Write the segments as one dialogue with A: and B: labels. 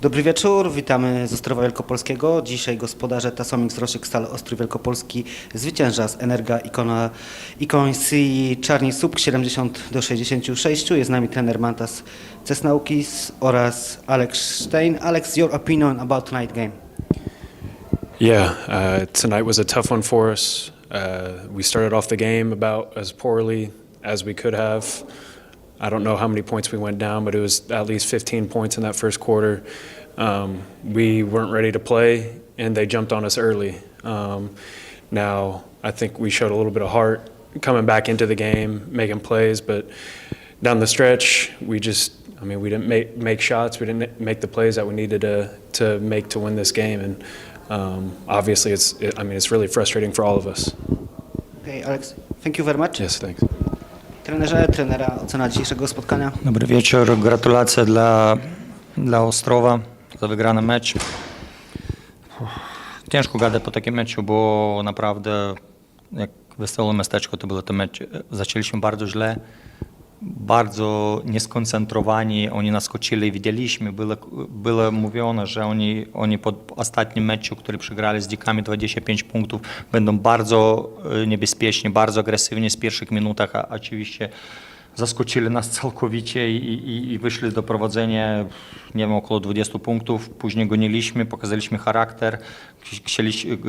A: Dobry wieczór, witamy z Ostrowa Wielkopolskiego. Dzisiaj gospodarze Tasomix Roszyk Stal Ostrój Wielkopolski zwycięża z Energa Ikona Ikońsyi Czarni Słupk 70 do 66. Jest z nami trener Mantas Cesnaukis oraz Alex Stein. Alex, your opinion about tonight game?
B: Yeah, uh, tonight was a tough one for us. Uh, we started off the game about as poorly as we could have. I don't know how many points we went down, but it was at least 15 points in that first quarter. Um, we weren't ready to play, and they jumped on us early. Um, now, I think we showed a little bit of heart coming back into the game, making plays, but down the stretch, we just, I mean, we didn't make, make shots, we didn't make the plays that we needed to, to make to win this game. And um, obviously, it's, it, I mean, it's really frustrating for all of us.
A: Okay, Alex, thank you very much.
B: Yes, thanks.
A: Trenerze, trenera, ocena dzisiejszego spotkania?
C: Dobry wieczór, gratulacje dla, dla Ostrowa za wygrany mecz. Ciężko gadać po takim meczu, bo naprawdę jak wesołe miasteczko to było to mecz. Zaczęliśmy bardzo źle, bardzo nieskoncentrowani, oni naskoczyli, widzieliśmy, było, było mówione, że oni, oni po ostatnim meczu, który przegrali z Dzikami 25 punktów, będą bardzo e, niebezpieczni, bardzo agresywni z pierwszych minutach, a oczywiście zaskoczyli nas całkowicie i, i, i wyszli do prowadzenia, nie wiem, około 20 punktów. Później goniliśmy, pokazaliśmy charakter,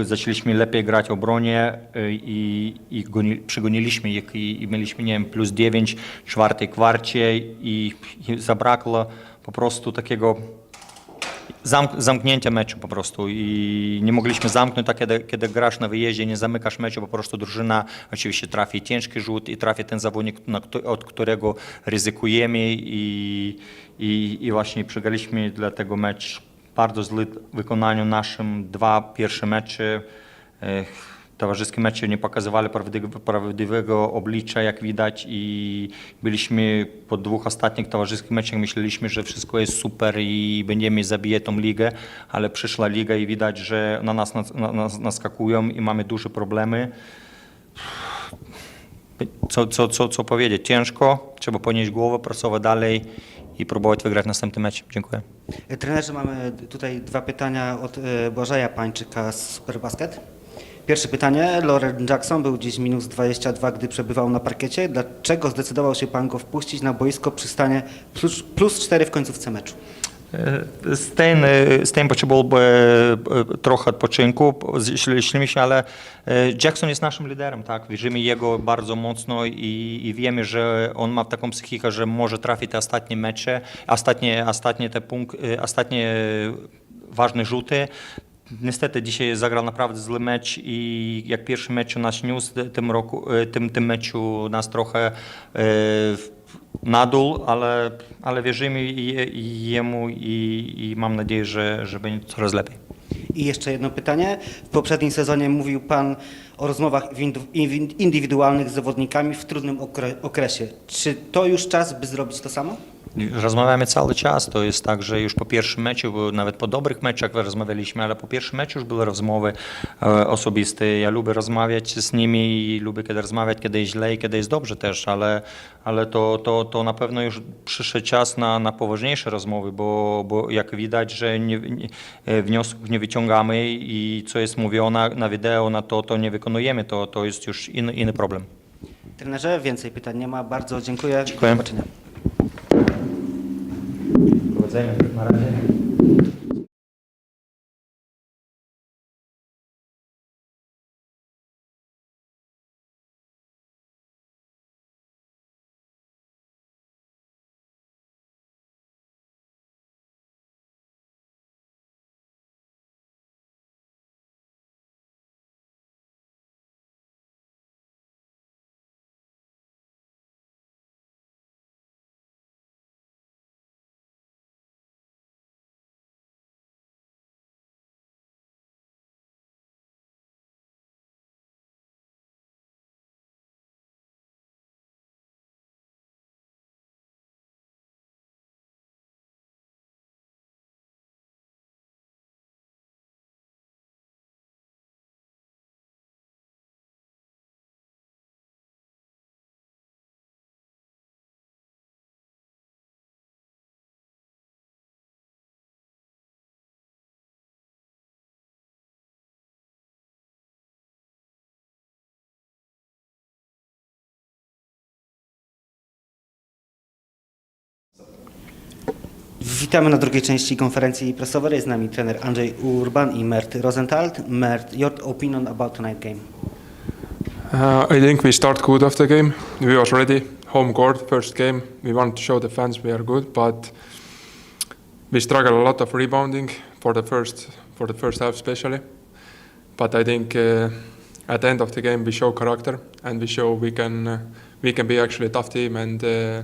C: zaczęliśmy lepiej grać obronie y, i, i goni, przygoniliśmy ich i, i mieliśmy, nie wiem, plus 9 w czwartej kwarcie i, i zabrakło po prostu takiego zamk zamknięcia meczu po prostu i nie mogliśmy zamknąć, tak kiedy, kiedy grasz na wyjeździe, nie zamykasz meczu, po prostu drużyna oczywiście trafi ciężki rzut i trafi ten zawodnik, od którego ryzykujemy i, i, i właśnie przegraliśmy dlatego mecz bardzo zły w wykonaniu naszym dwa pierwsze mecze. Ech, Towarzyskie mecze nie pokazywali prawdziwego, prawdziwego oblicza, jak widać i byliśmy po dwóch ostatnich towarzyskich meczach, myśleliśmy, że wszystko jest super i będziemy zabijać tą ligę, ale przyszła liga i widać, że na nas, na nas naskakują i mamy duże problemy. Co, co, co, co powiedzieć? Ciężko, trzeba ponieść głowę, pracować dalej i próbować wygrać następny mecz. Dziękuję.
A: Trenerze, mamy tutaj dwa pytania od e, Błażeja Pańczyka z Superbasket. Pierwsze pytanie. Loren Jackson był dziś minus 22, gdy przebywał na parkiecie. Dlaczego zdecydował się Pan go wpuścić na boisko przy stanie plus, plus 4 w końcówce meczu?
C: Стейн, е, Стейн potrzebował би е, trochę odpoczynku, myśleliśmy się, ale e, Jackson jest naszym liderem, tak? Wierzymy jego bardzo mocno i, i wiemy, że on ma taką psychikę, że może trafić te ostatnie mecze, ostatnie, ostatnie te punkt, e, ostatnie ważne rzuty. Niestety dzisiaj zagrał naprawdę zły mecz i jak pierwszy mecz nas niósł, tym, roku, e, tym, tym meczu nas trochę e, na dół, ale, ale wierzymy jemu i, i mam nadzieję, że, że będzie coraz lepiej.
A: I jeszcze jedno pytanie. W poprzednim sezonie mówił Pan o rozmowach indywidualnych z zawodnikami w trudnym okre- okresie. Czy to już czas, by zrobić to samo?
C: Rozmawiamy cały czas, to jest tak, że już po pierwszym meczu, nawet po dobrych meczach rozmawialiśmy, ale po pierwszym meczu już były rozmowy e, osobiste. Ja lubię rozmawiać z nimi i lubię kiedy rozmawiać, kiedy jest źle i kiedy jest dobrze też, ale, ale to, to, to na pewno już przyszedł czas na, na poważniejsze rozmowy, bo, bo jak widać, że nie, nie, e, wniosków nie wyciągamy i co jest mówione na wideo, na to, to nie wykonujemy, to, to jest już inny, inny problem.
A: Trenerze, więcej pytań nie ma. Bardzo dziękuję.
C: Dziękuję.
A: Do zobaczenia.
C: Mara
A: Witamy na drugiej części konferencji prasowej. Jest z nami trener Andrzej Urban i Mert Rosenthal. Mert, your opinion about tonight game?
D: Uh, I think we start good the game. We was ready, home court, first game. We want to show the fans we are good, but we struggle a lot of rebounding for the first for the first half, especially. But I think uh, at the end of the game we show character and we show we can uh, we can be actually a tough team and uh,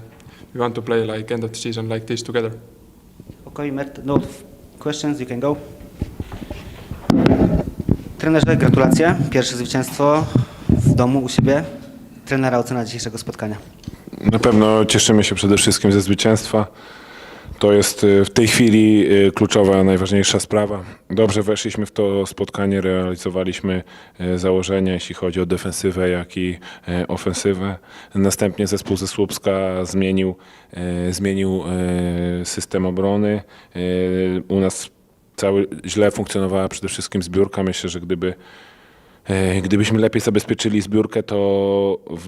D: we want to play like end of the season like this together.
A: Okay, Mert, no questions, you can go. Trenerze, gratulacje. Pierwsze zwycięstwo w domu u siebie. Trenera ocena dzisiejszego spotkania.
E: Na pewno cieszymy się przede wszystkim ze zwycięstwa. To jest y, w tej chwili y, kluczowa, najważniejsza sprawa. Dobrze weszliśmy w to spotkanie, realizowaliśmy y, założenia, jeśli chodzi o defensywę, jak i ofensywę. Następnie zespół ze Słupska zmienił, zmienił system obrony. U nas cały źle funkcjonowała przede wszystkim zbiórka. Myślę, że gdyby Gdybyśmy lepiej zabezpieczyli zbiórkę, to w,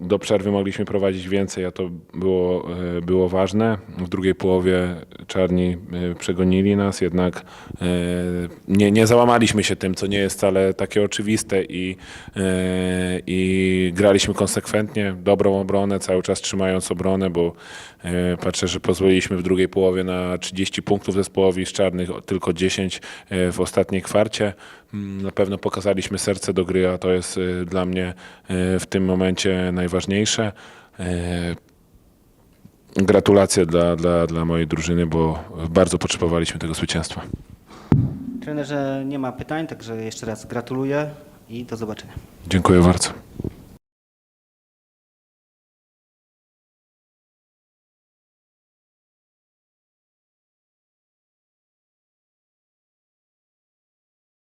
E: do przerwy mogliśmy prowadzić więcej, a to było, e, było ważne. W drugiej połowie czarni e, przegonili nas, jednak e, nie, nie załamaliśmy się tym, co nie jest wcale takie oczywiste i, i graliśmy konsekwentnie, dobrą obronę, cały czas trzymając obronę, bo patrzę, że pozwoliliśmy w drugiej połowie na 30 punktów zespołowi z czarnych, tylko 10 e, w ostatniej kwarcie. Mm, Na pewno pokazaliśmy serce do gry, a to jest e, dla mnie e, w tym momencie najważniejsze. E, Gratulacje dla, dla, dla mojej drużyny, bo bardzo potrzebowaliśmy tego zwycięstwa.
A: Trenerze, nie ma pytań, także jeszcze raz gratuluję i do zobaczenia.
E: Dziękuję bardzo.